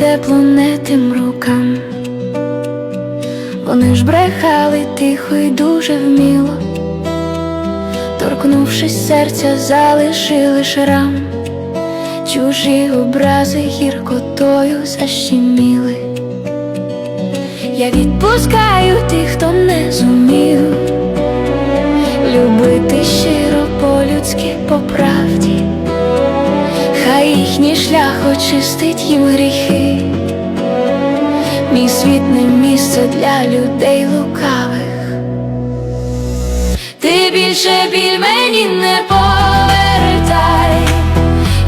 тепло не тим рукам. Вони ж брехали тихо й дуже вміло, торкнувшись серця, залишили шрам, чужі образи гіркотою защеміли. Я відпускаю тих, хто не зумів любити щиро по правді, хай їхній шлях очистить їм гріхи. Мій світ не місце для людей лукавих. Ти більше біль мені не повертай,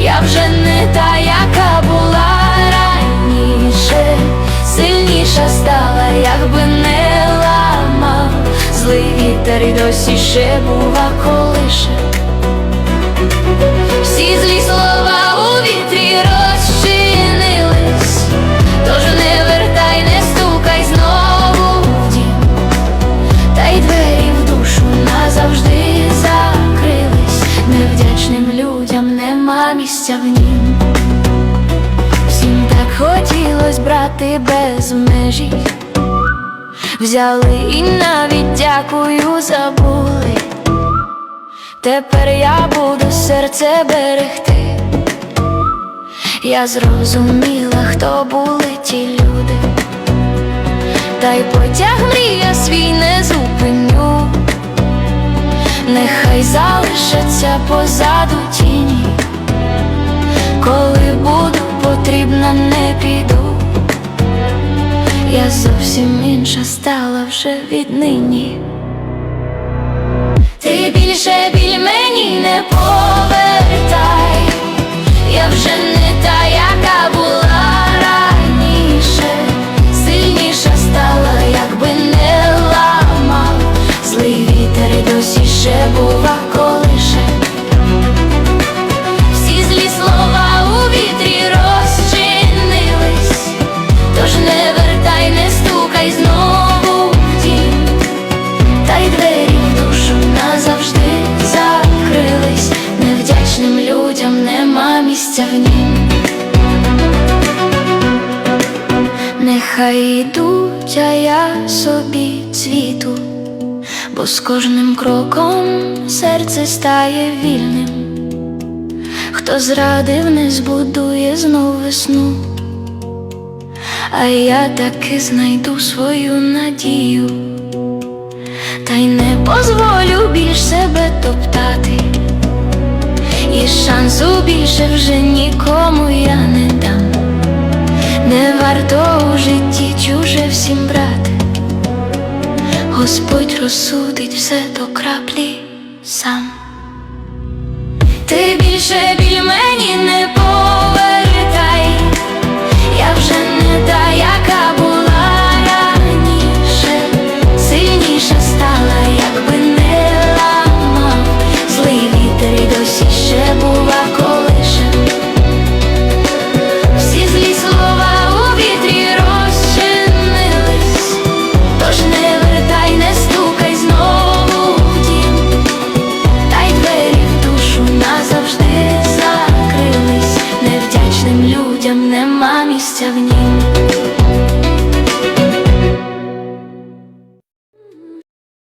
я вже не та, яка була раніше, сильніша стала, якби не ламав, злий вітер і досі ще бува колише. Місця в нім. Всім так хотілось брати без межі, взяли і навіть дякую забули. Тепер я буду серце берегти. Я зрозуміла, хто були ті люди, та й потяг мрія свій не зупиню, нехай залишаться позаду тіні, коли буду потрібна, не піду. Я зовсім інша стала вже віднині. Нехай йдуть, а я собі цвіту, бо з кожним кроком серце стає вільним. Хто зрадив, не збудує знов весну, а я таки знайду свою надію. Та й не позволю більш себе топтати, і шансу більше вже. Не варто у житті чуже всім брати, Господь розсудить все до краплі сам. Ти більше біль мені не по. нема місця в ній.